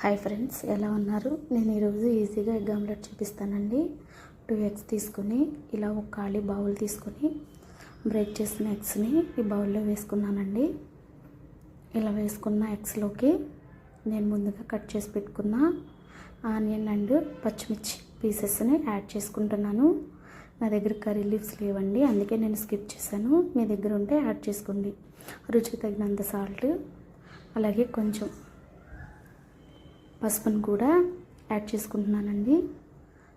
Hi friends ఎలా ఉన్నారు? నేను ఈరోజు ఈజీగా ఎగ్ ఆమ్లెట్ చూపిస్తానండి. టూ ఎగ్స్ తీసుకొని ఇలా ఒక ఖాళీ బౌల్ తీసుకొని బ్రేక్ చేసిన ఎగ్స్ని ఈ బౌల్లో వేసుకున్నానండి. ఇలా వేసుకున్న ఎగ్స్లోకి నేను ముందుగా కట్ చేసి పెట్టుకున్న ఆనియన్ అండ్ పచ్చిమిర్చి పీసెస్ని యాడ్ చేసుకుంటున్నాను. నా దగ్గర కర్రీ లీవ్స్ లేవండి అందుకే నేను స్కిప్ చేశాను. మీ దగ్గర ఉంటే యాడ్ చేసుకోండి. రుచికి తగినంత సాల్ట్ అలాగే కొంచెం పసుపును కూడా యాడ్ చేసుకుంటున్నానండి.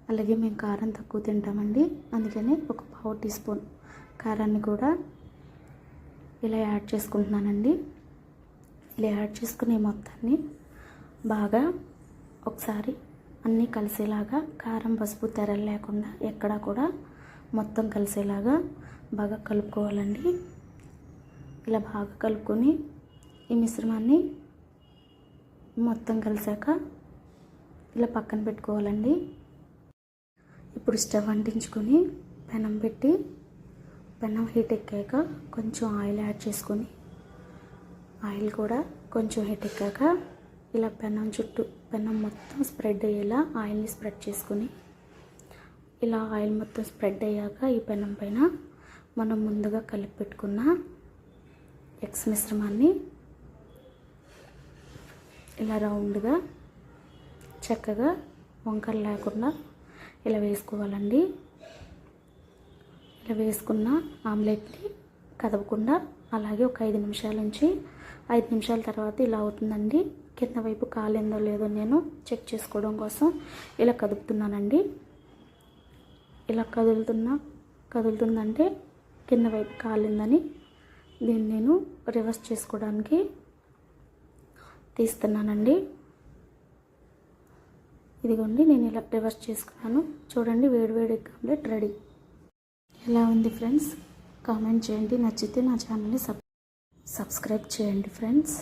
అలాగే మేము కారం తక్కువ తింటామండి. అందుకని ఒక పావు టీ స్పూన్ కారాన్ని కూడా ఇలా యాడ్ చేసుకుంటున్నానండి. ఇలా యాడ్ చేసుకునే మొత్తాన్ని బాగా ఒకసారి అన్నీ కలిసేలాగా కారం పసుపు తెరలు లేకుండా ఎక్కడా కూడా మొత్తం కలిసేలాగా బాగా కలుపుకోవాలండి. ఇలా బాగా కలుపుకొని ఈ మిశ్రమాన్ని మొత్తం కలిసాక ఇలా పక్కన పెట్టుకోవాలండి. ఇప్పుడు స్టవ్ అంటించుకొని పెనం పెట్టి పెనం హీట్ ఎక్కాక కొంచెం ఆయిల్ యాడ్ చేసుకొని ఆయిల్ కూడా కొంచెం హీట్ ఎక్కాక ఇలా పెనం చుట్టూ పెనం మొత్తం స్ప్రెడ్ అయ్యేలా ఆయిల్ని స్ప్రెడ్ చేసుకొని ఇలా ఆయిల్ మొత్తం స్ప్రెడ్ అయ్యాక ఈ పెనం పైన మనం ముందుగా కలిపి పెట్టుకున్న ఎగ్స్ మిశ్రమాన్ని ఇలా రౌండ్గా చక్కగా వంకలు లేకుండా ఇలా వేసుకోవాలండి. ఇలా వేసుకున్న ఆమ్లెట్ని కదపకుండా అలాగే ఒక ఐదు నిమిషాల నుంచి ఐదు నిమిషాల తర్వాత ఇలా అవుతుందండి. కింద వైపు కాలిందో లేదో నేను చెక్ చేసుకోవడం కోసం ఇలా కదుపుతున్నానండి. ఇలా కదులుతున్నా కదులుతుందంటే కింద వైపు కాలిందని దీన్ని నేను రివర్స్ చేసుకోవడానికి తీస్తున్నానండి. ఇదిగోండి నేను ఇలా రివర్స్ చేసుకున్నాను. చూడండి వేడివేడి కంప్లీట్ రెడీ. ఎలా ఉంది ఫ్రెండ్స్? కామెంట్ చేయండి. నచ్చితే నా ఛానల్ని సబ్ సబ్స్క్రైబ్ చేయండి ఫ్రెండ్స్.